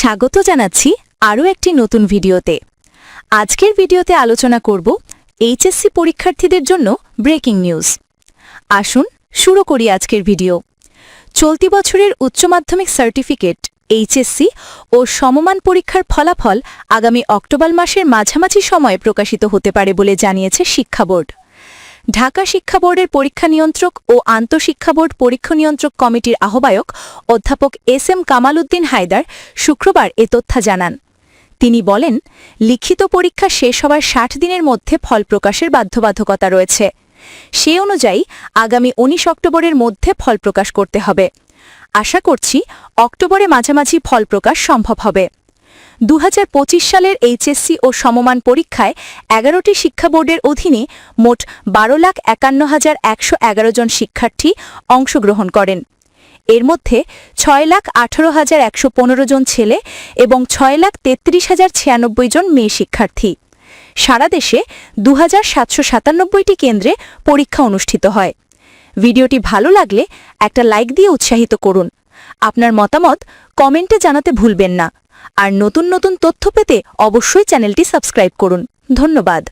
স্বাগত জানাচ্ছি আরও একটি নতুন ভিডিওতে। আজকের ভিডিওতে আলোচনা করব এইচএসসি পরীক্ষার্থীদের জন্য ব্রেকিং নিউজ। আসুন শুরু করি আজকের ভিডিও। চলতি বছরের উচ্চ মাধ্যমিক সার্টিফিকেট, এইচএসসি ও সমমান পরীক্ষার ফলাফল আগামী অক্টোবর মাসের মাঝামাঝি সময়ে প্রকাশিত হতে পারে বলে জানিয়েছে শিক্ষা বোর্ড। ঢাকা শিক্ষা বোর্ডের পরীক্ষা নিয়ন্ত্রক ও আন্তঃশিক্ষা বোর্ড পরীক্ষা নিয়ন্ত্রক কমিটির আহ্বায়ক অধ্যাপক এস এম কামাল উদ্দিন হায়দার শুক্রবার এ তথ্য জানান। তিনি বলেন, লিখিত পরীক্ষা শেষ হওয়ার ষাট দিনের মধ্যে ফল প্রকাশের বাধ্যবাধকতা রয়েছে। সে অনুযায়ী আগামী উনিশ অক্টোবরের মধ্যে ফল প্রকাশ করতে হবে। আশা করছি অক্টোবরে মাঝামাঝি ফল প্রকাশ সম্ভব হবে। দু হাজার পঁচিশ সালের এইচএসসি ও সমমান পরীক্ষায় এগারোটি শিক্ষা বোর্ডের অধীনে মোট বারো লাখ একান্ন হাজার একশো এগারো জন শিক্ষার্থী অংশগ্রহণ করেন। এর মধ্যে ছয় লাখ আঠারো হাজার একশো পনেরো জন ছেলে এবং ছয় লাখ তেত্রিশ হাজার ছিয়ানব্বই জন মেয়ে শিক্ষার্থী। সারা দেশে দু হাজার সাতশো সাতানব্বইটি কেন্দ্রে পরীক্ষা অনুষ্ঠিত হয়। ভিডিওটি ভালো লাগলে একটা লাইক দিয়ে উৎসাহিত করুন। আপনার মতামত কমেন্টে জানাতে ভুলবেন না। আর নতুন নতুন তথ্য পেতে অবশ্যই চ্যানেলটি সাবস্ক্রাইব করুন। ধন্যবাদ।